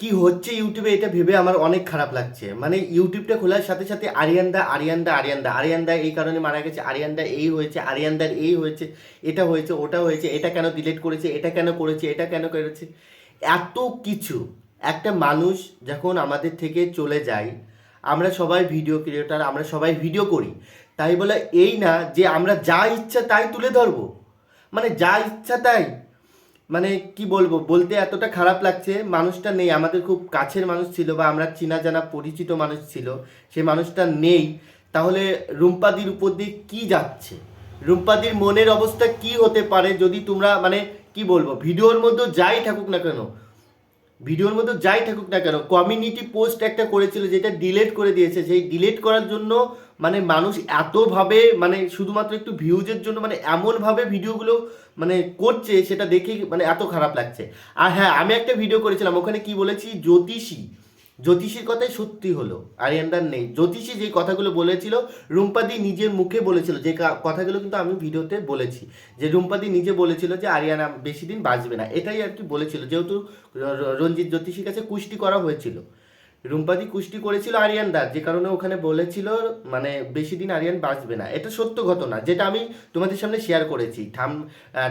কি হচ্ছে ইউটিউবে এটা ভেবে আমার অনেক খারাপ লাগছে। মানে ইউটিউবটা খোলার সাথে সাথে আরিয়ানদা আরিয়ানদা আরিয়ানদা আরিয়ানদা এই কারণে মারা গেছে, আরিয়ানদা এই হয়েছে, আরিয়ানদার এই হয়েছে, এটা হয়েছে, ওটা হয়েছে, এটা কেন ডিলিট করেছে, এটা কেন করেছে, এটা কেন করেছে? এত কিছু। একটা মানুষ যখন আমাদের থেকে চলে যায়, আমরা সবাই ভিডিও ক্রিয়েটার আমরা সবাই ভিডিও করি। তাই বলে এই না যে আমরা যা ইচ্ছা তাই তুলে ধরবো। মানে যা ইচ্ছা তাই। মানে কি বলব, বলতে এতটা খারাপ লাগছে, মানুষটা নেই, আমাদের খুব কাছের মানুষ ছিল বা আমরা চেনা জানা পরিচিত মানুষ ছিল, সেই মানুষটা নেই, তাহলে রুম্পাদির উপর দিয়ে কী যাচ্ছে? রুম্পাদির মনের অবস্থা কি হতে পারে যদি তোমরা মানে কি বলব, ভিডিওর মধ্যে যাই থাকুক না কেন ভিডিওর মধ্যে যাই থাকুক না কেন কমিউনিটি পোস্ট একটা করেছিল যেটা ডিলেট করে দিয়েছে। সেই ডিলেট করার জন্য মানে মানুষ এতভাবে মানে শুধুমাত্র একটু ভিউজের জন্য মানে এমনভাবে ভিডিওগুলো মানে করছে, সেটা দেখে মানে এত খারাপ লাগছে। আর হ্যাঁ আমি একটা ভিডিও করেছিলাম, ওখানে কি বলেছি? জ্যোতিষী। জ্যোতিষীর কথাই সত্যি হলো, আরিয়ানদার নেই। জ্যোতিষী যে কথাগুলো বলেছিল, রুম্পাদি নিজের মুখে বলেছিল, যে কথাগুলো কিন্তু আমি ভিডিওতে বলেছি, যে রুম্পাদি নিজে বলেছিল যে আরিয়ানা বেশি দিন বাঁচবে না। এটাই আর কি বলেছিল, যেহেতু রঞ্জিত জ্যোতিষীর কাছে কুষ্টি করা হয়েছিল। রুম্পাদি কুষ্টি করেছিল আরিয়ানদার যে কারণে ওখানে বলেছিল মানে বেশি দিন আরিয়ান বাঁচবে না। এটা সত্য ঘটনা, যেটা আমি তোমাদের সামনে শেয়ার করেছি। থাম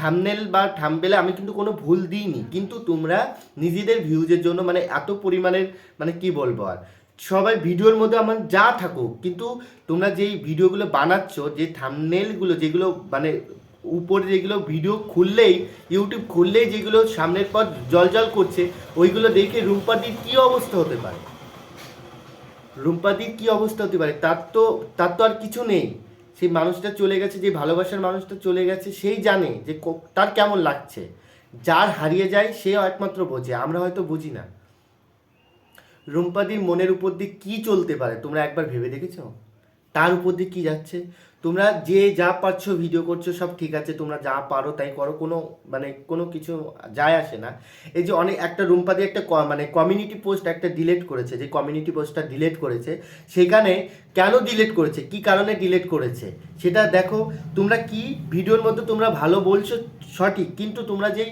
থামনেল বা থামবেলে আমি কিন্তু কোনো ভুল দিইনি, কিন্তু তোমরা নিজেদের ভিউজের জন্য মানে এত পরিমাণের মানে কি বলব আর, সবাই ভিডিওর মধ্যে আমার যা থাকুক, কিন্তু তোমরা যেই ভিডিওগুলো বানাচ্ছ, যে থামনেলগুলো যেগুলো মানে উপরে যেগুলো ভিডিও খুললেই ইউটিউব খুললেই যেগুলো সামনের পর জল জল করছে, ওইগুলো দেখে রুম্পাটির কী অবস্থা হতে পারে? রুম্পাদির কি অবস্থা হতে পারে? তার তো তার তো আর কিছু নেই। সেই মানুষটা চলে গেছে, যে ভালোবাসার মানুষটা চলে গেছে, সেই জানে যে তার কেমন লাগছে। যার হারিয়ে যায়, সে একমাত্র বোঝে, আমরা হয়তো বুঝি না। রুম্পাদির মনের উপর দিয়ে কি চলতে পারে, তোমরা একবার ভেবে দেখেছ? তার উপর দিয়ে কি যাচ্ছে? তোমরা যে যা পারছ ভিডিও করছ, সব ঠিক আছে, তোমরা যা পারো তাই করো, কোনো মানে কোনো কিছু যায় আসে না। এই যে অনেক, একটা রুম্পা দিয়ে একটা মানে কমিউনিটি পোস্ট একটা ডিলেট করেছে, যে কমিউনিটি পোস্টটা ডিলেট করেছে, সেখানে কেন ডিলেট করেছে, কি কারণে ডিলেট করেছে, সেটা দেখো, তোমরা কি ভিডিওর মধ্যে তোমরা ভালো বলছো, সঠিক, কিন্তু তোমরা যেই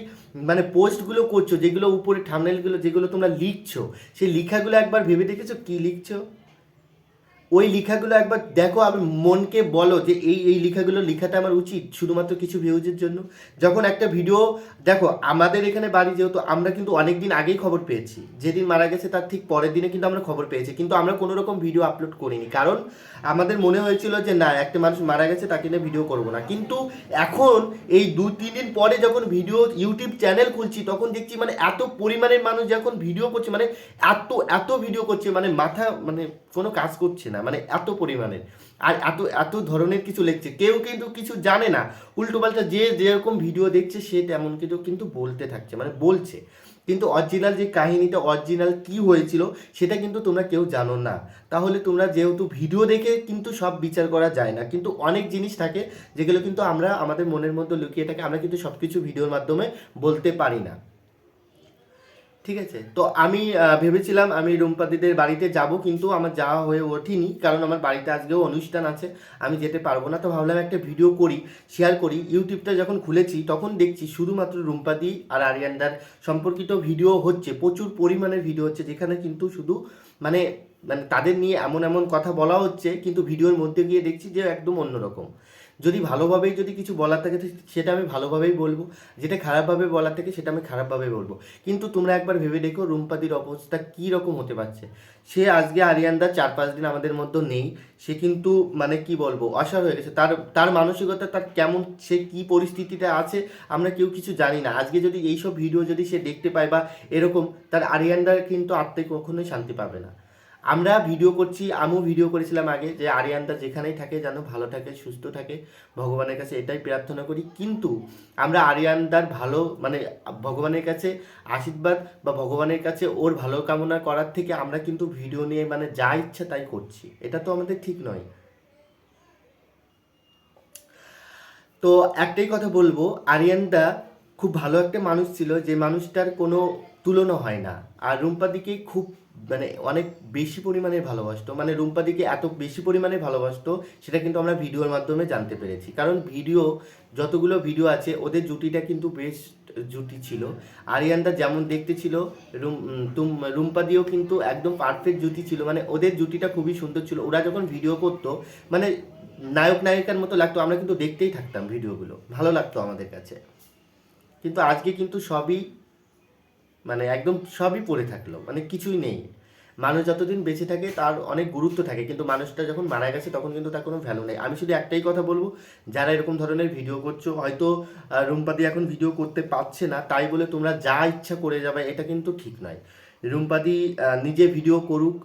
মানে পোস্টগুলো করছ, যেগুলো উপরে থামনেলগুলো যেগুলো তোমরা লিখছো, সেই লেখাগুলো একবার ভেবে দেখেছ, কি লিখছো? ওই লেখাগুলো একবার দেখো আমি মনকে বলো যে এই এই লেখাগুলো লেখাটা আমার উচিত শুধুমাত্র কিছু ভিউজের জন্য। যখন একটা ভিডিও দেখো, আমাদের এখানে বাড়ি যেহেতু, আমরা কিন্তু অনেক দিন আগেই খবর পেয়েছি। যেদিন মারা গেছে তার ঠিক পরের দিনে কিন্তু আমরা খবর পেয়েছি। কিন্তু আমরা কোনো রকম ভিডিও আপলোড করিনি। কারণ আমাদের মনে হয়েছিল যে, না, একটা মানুষ মারা গেছে, তাকে নিয়ে ভিডিও করব না। কিন্তু এখন এই দু, তিন দিন পরে যখন ভিডিও ইউটিউব চ্যানেল খুলছি, তখন দেখছি মানে এত পরিমাণের মানুষ যখন ভিডিও করছে মানে এত এত ভিডিও করছে মানে মাথা মানে কোনো কাজ করছে না। মানে এত পরিমাণের। আর এত এত ধরনের কিছু লিখছে। কেউ কিন্তু কিছু জানে না। উল্টোপাল্টা যে যেরকম ভিডিও দেখছে, সে তেমন কিন্তু কিন্তু বলতে থাকছে মানে বলছে। কিন্তু অরিজিনাল যে কাহিনীটা অরিজিনাল কি হয়েছিল, সেটা কিন্তু তোমরা কেউ জানো না। তাহলে তোমরা যেহেতু ভিডিও দেখে কিন্তু সব বিচার করা যায় না। কিন্তু অনেক জিনিস থাকে, যেগুলো কিন্তু আমরা আমাদের মনের মধ্যে লুকিয়ে থাকে, আমরা কিন্তু সব কিছু ভিডিওর মাধ্যমে বলতে পারি না। ঠিক আছে? তো আমি ভেবেছিলাম আমি রুম্পাদিদের বাড়িতে যাব, কিন্তু আমার যাওয়া হয়ে ওঠেনি, কারণ আমার বাড়িতে আজকেও অনুষ্ঠান আছে, আমি যেতে পারব না। তো ভাবলাম একটা ভিডিও করি শেয়ার করি। ইউটিউবটা যখন খুলেছি, তখন দেখছি শুধুমাত্র রুম্পাদি আর আরিয়ানদার সম্পর্কিত ভিডিও হচ্ছে, প্রচুর পরিমাণের ভিডিও হচ্ছে, যেখানে কিন্তু শুধু মানে মানে তাদের নিয়ে এমন এমন কথা বলা হচ্ছে, কিন্তু ভিডিওর মধ্যে গিয়ে দেখছি যে একদম অন্যরকম। যদি ভালোভাবেই যদি কিছু বলার থাকে সেটা আমি ভালোভাবেই বলব। যেটা খারাপভাবে বলার থাকে, সেটা আমি খারাপভাবে বলব। কিন্তু তোমরা একবার ভেবে দেখো, রুম্পাদির অবস্থা কী রকম হতে পারছে। সে আজকে আরিয়ানদা চার পাঁচ দিন আমাদের মধ্যে নেই। সে কিন্তু মানে কি বলব অসার হয়ে গেছে। তার তার মানসিকতা, তার কেমন, সে কি পরিস্থিতিতে আছে, আমরা কেউ কিছু জানি না। আজকে যদি এইসব ভিডিও যদি সে দেখতে পায় বা এরকম, তার আরিয়ানদার কিন্তু আত্মে কখনোই শান্তি পাবে না। আমরা ভিডিও করছি, আমিও ভিডিও করেছিলাম আগে যে আরিয়ানদা যেখানেই থাকে যেন ভালো থাকে, সুস্থ থাকে, ভগবানের কাছে এটাই প্রার্থনা করি। কিন্তু আমরা আরিয়ানদার ভালো মানে ভগবানের কাছে আশীর্বাদ বা ভগবানের কাছে ওর ভালো কামনা করার থেকে আমরা কিন্তু ভিডিও নিয়ে মানে যা ইচ্ছা তাই করছি। এটা তো আমাদের ঠিক নয়। তো একটাই কথা বলব, আরিয়ানদা খুব ভালো একটা মানুষ ছিল, যে মানুষটার কোনো তুলনা হয় না। আর রুম্পাদিকে খুব মানে অনেক বেশি পরিমাণে ভালোবাসতো। মানে রুম্পাদিকে এত বেশি পরিমাণে ভালোবাসতো, সেটা কিন্তু আমরা ভিডিওর মাধ্যমে জানতে পেরেছি। কারণ ভিডিও, যতগুলো ভিডিও আছে, ওদের জুটিটা কিন্তু বেস্ট জুটি ছিল। আরিয়ানদা যেমন দেখতে ছিল, রুম রুম্পাদিও কিন্তু একদম পারফেক্ট জুটি ছিল। মানে ওদের জুটিটা খুবই সুন্দর ছিল। ওরা যখন ভিডিও করতো মানে নায়ক নায়িকার মতো লাগতো। আমরা কিন্তু দেখতেই থাকতাম ভিডিওগুলো। ভালো লাগতো আমাদের কাছে। কিন্তু আজকে কিন্তু সবই মানে একদম সবই পড়ে থাকল মানে কিছুই নেই। মানুষ যতদিন বেঁচে থাকে তার অনেক গুরুত্ব থাকে, কিন্তু মানুষটা যখন মারা গেছে তখন কিন্তু তার কোনো ভ্যালু নেই। আমি শুধু একটাই কথা বলব, যারা এরকম ধরনের ভিডিও করছ, হয়তো রুম্পাদি এখন ভিডিও করতে পারছে না, তাই বলে তোমরা যা ইচ্ছা করে যাবে, এটা কিন্তু ঠিক নয়। রুম্পাদি নিজে ভিডিও করুক,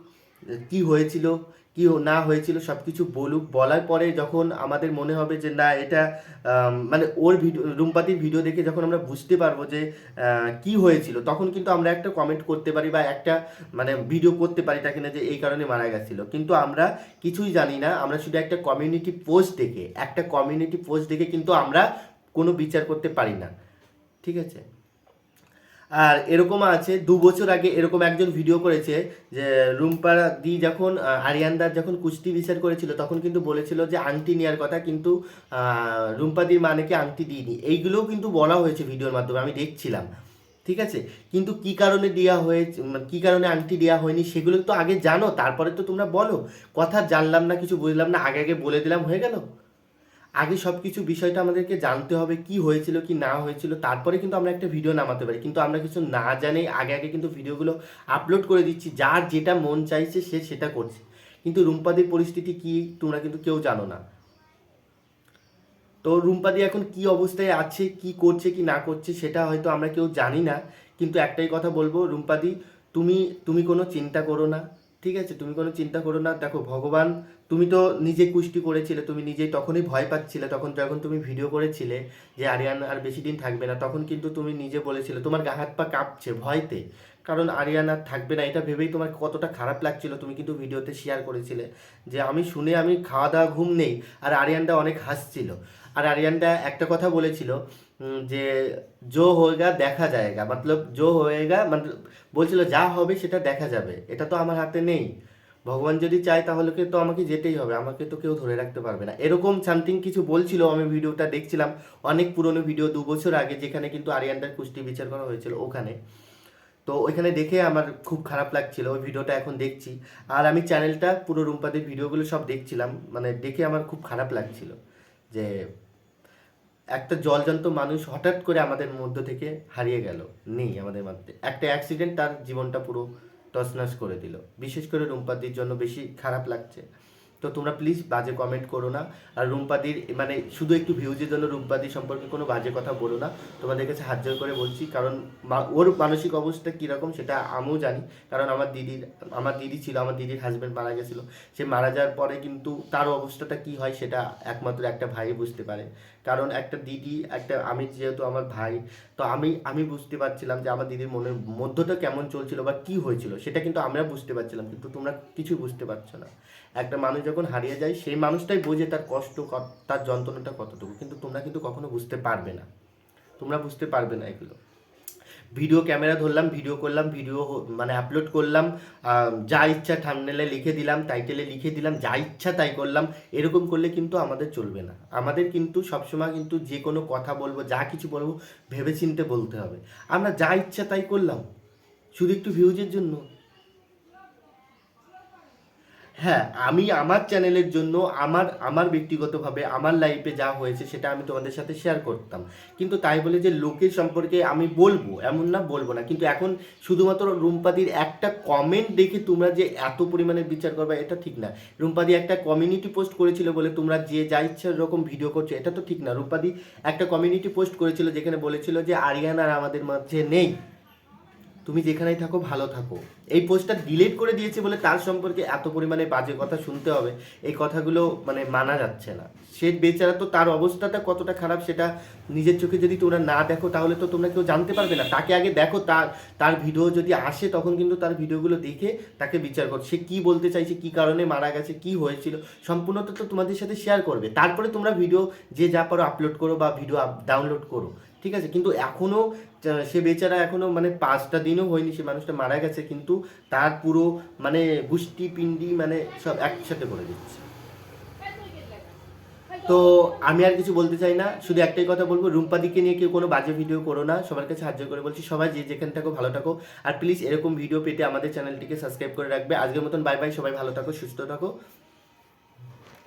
কি হয়েছিল কি না হয়েছিল সব কিছু বলুক, বলার পরে যখন আমাদের মনে হবে যে না, এটা মানে ওর ভিডিও, রুম্পাতির ভিডিও দেখে যখন আমরা বুঝতে পারব যে কি হয়েছিল, তখন কিন্তু আমরা একটা কমেন্ট করতে পারি বা একটা মানে ভিডিও করতে পারি তাকে না যে এই কারণে মারা গেছিল। কিন্তু আমরা কিছুই জানি না, আমরা শুধু একটা কমিউনিটি পোস্ট দেখে, একটা কমিউনিটি পোস্ট দেখে কিন্তু আমরা কোনো বিচার করতে পারি না। ঠিক আছে? আর এরকম আছে দু বছর আগে এরকম একজন ভিডিও করেছে যে রুম্পা দি যখন আরিয়ানদার যখন কুস্তি বিচার করেছিল তখন কিন্তু বলেছিল যে আংটি নেওয়ার কথা কিন্তু আহ, রুম্পা দির মানেকে আংটি দিইনি। এইগুলোও কিন্তু বলা হয়েছে ভিডিওর মাধ্যমে আমি দেখছিলাম। ঠিক আছে? কিন্তু কি কারণে দেওয়া হয়েছে মানে কি কারণে আংটি দেওয়া হয়নি সেগুলো তো আগে জানো তারপরে তো তোমরা বলো। কথা জানলাম না কিছু বুঝলাম না আগে আগে বলে দিলাম হয়ে গেল? আগে সব কিছু বিষয়টা আমাদেরকে জানতে হবে, কি হয়েছিল, কি না হয়েছিল, তারপরে কিন্তু আমরা একটা ভিডিও নামাতে পারি। কিন্তু আমরা কিছু না জানে আগে আগে কিন্তু ভিডিওগুলো আপলোড করে দিচ্ছি, যার যেটা মন চাইছে সে সেটা করছে। কিন্তু রুম্পাদির পরিস্থিতি কি, তোমরা কিন্তু কেউ জানো না। তো রুম্পাদি এখন কি অবস্থায় আছে, কি করছে, কি না করছে, সেটা হয়তো আমরা কেউ জানি না। কিন্তু একটাই কথা বলব, রুম্পাদি, তুমি তুমি কোনো চিন্তা করো না। ঠিক আছে, তুমি কোনো চিন্তা করো না। দেখো, ভগবান, তুমি তো নিজে কুষ্টি করেছিলে, তুমি নিজেই তখনই ভয় পাচ্ছিলে, তখন যখন তুমি ভিডিও করেছিলে যে আরিয়ান আর বেশি দিন থাকবে না, তখন কিন্তু তুমি নিজে বলেছিলে, তোমার গা হাত পা কাঁপছে ভয়তে। কারণ আরিয়ান আর থাকবে না, এটা ভেবেই তোমার কতটা খারাপ লাগছিল, তুমি কিন্তু ভিডিওতে শেয়ার করেছিলে যে আমি শুনে আমি খাওয়া দাওয়া ঘুম নেই। আর আরিয়ানটা অনেক হাসছিল। আর আরিয়ানটা একটা কথা বলেছিল যে জো হয়েগা দেখা যায়গা। মতলব জো হয়েগা, মতলব বলছিল যা হবে সেটা দেখা যাবে। এটা তো আমার হাতে নেই। ভগবান যদি চায় তাহলে তো আমাকে যেতেই হবে। আমাকে তো কেউ ধরে রাখতে পারবে না। এরকম সামথিং কিছু বলছিল, আমি ভিডিওটা দেখছিলাম অনেক পুরনো ভিডিও দু বছর আগে, যেখানে কিন্তু আরিয়ানটার কুস্তি বিচার করা হয়েছিল ওখানে। তো ওইখানে দেখে আমার খুব খারাপ লাগছিল, ওই ভিডিওটা এখন দেখছি। আর আমি চ্যানেলটা পুরো রুম্পাদের ভিডিওগুলো সব দেখছিলাম। মানে দেখে আমার খুব খারাপ লাগছিল যে একটা জলজন্ত মানুষ হঠাৎ করে আমাদের মধ্য থেকে হারিয়ে গেল। নেই আমাদের মধ্যে। একটা অ্যাক্সিডেন্ট তার জীবনটা পুরো তছনছ করে দিল। বিশেষ করে রুম্পাদির জন্য বেশি খারাপ লাগছে। তো তোমরা প্লিজ বাজে কমেন্ট করো না। আর রুম্পাদির মানে শুধু একটু ভিউজের জন্য রুম্পাদি সম্পর্কে কোনো বাজে কথা বলো না। তোমাদের কাছে হাত জোর করে বলছি, কারণ ওর মানসিক অবস্থা কীরকম সেটা আমিও জানি। কারণ আমার দিদির, আমার দিদি ছিল, আমার দিদির হাজব্যান্ড মারা গেছিল। সে মারা যাওয়ার পরে কিন্তু তার অবস্থাটা কি হয় সেটা একমাত্র একটা ভাই বুঝতে পারে। কারণ একটা দিদি, একটা, আমি যেহেতু আমার ভাই, তো আমি আমি বুঝতে পারছিলাম যে আমার দিদির মনের মধ্যটা কেমন চলছিল বা কি হয়েছিল, সেটা কিন্তু আমরা বুঝতে পারছিলাম, কিন্তু তোমরা কিছু বুঝতে পারছ না। একটা মানুষ হারিয়ে যায়, সেই মানুষটাই বোঝে তার কষ্ট তার যন্ত্রণাটা কতটুকু। কিন্তু তোমরা কিন্তু কখনো বুঝতে পারবে না। তোমরা বুঝতে পারবে না এগুলো। ভিডিও ক্যামেরা ধরলাম, ভিডিও করলাম, ভিডিও মানে আপলোড করলাম যা ইচ্ছা থামনেলে লিখে দিলাম টাইটেলে লিখে দিলাম, যা ইচ্ছা তাই করলাম, এরকম করলে কিন্তু আমাদের চলবে না। আমাদের কিন্তু সবসময় কিন্তু যে কোনো কথা বলব, যা কিছু বলব ভেবে চিনতে বলতে হবে। আমরা যা ইচ্ছা তাই করলাম। শুধু একটু ভিউজের জন্য। হ্যাঁ আমি আমার চ্যানেলের জন্য আমার আমার ব্যক্তিগতভাবে আমার লাইফে যা হয়েছে সেটা আমি তোমাদের সাথে শেয়ার করতাম। কিন্তু তাই বলে যে লোকের সম্পর্কে আমি বলব, এমন না বলব না। কিন্তু এখন শুধুমাত্র রুম্পাদির একটা কমেন্ট দেখে তোমরা যে এত পরিমাণে বিচার করবে, এটা ঠিক না। রুম্পাদি একটা কমিউনিটি পোস্ট করেছিল বলে তোমরা যে যা ইচ্ছা রকম ভিডিও করছ, এটা তো ঠিক না। রুম্পাদি একটা কমিউনিটি পোস্ট করেছিল যেখানে বলেছিল যে আরিয়ান আর আমাদের মাঝে নেই। তুমি যেখানেই থাকো, ভালো থাকো। এই পোস্টটা ডিলিট করে দিয়েছে বলে তার সম্পর্কে এত পরিমাণে বাজে কথা শুনতে হবে, এই কথাগুলো মানে মানা যাচ্ছে না। সে বেচারা তো তার অবস্থাটা কতটা খারাপ সেটা নিজের চোখে যদি তোমরা না দেখো, তাহলে তো তোমরা কেউ জানতে পারবে না। তাকে আগে দেখো, তার তার ভিডিও যদি আসে, তখন কিন্তু তার ভিডিওগুলো দেখে তাকে বিচার করো। সে কি বলতে চাইছে, কি কারণে মারা গেছে, কি হয়েছিল, সম্পূর্ণটা তো তোমাদের সাথে শেয়ার করবে। তারপরে তোমরা ভিডিও যে যা পারো আপলোড করো বা ভিডিও ডাউনলোড করো। ঠিক আছে, কিন্তু এখনও সে বেচারা এখনও মানে পাঁচটা দিনও হয়নি, সে মানুষটা মারা গেছে, কিন্তু তার পুরো মানে গুষ্টি পিন্ডি মানে সব একসাথে করে দিচ্ছে। তো আমি আর কিছু বলতে চাই না, শুধু একটাই কথা বলব রুম্পাদিকে নিয়ে কেউ কোনো বাজে ভিডিও করো না, সবার কাছে সাহায্য করে বলছি, সবাই যে যেখানে থাকো, ভালো থাকো, আর প্লিজ এরকম ভিডিও পেতে আমাদের চ্যানেলটিকে সাবস্ক্রাইব করে রাখবে। আজকের মতন বাই বাই সবাই ভালো থাকো, সুস্থ থাকো।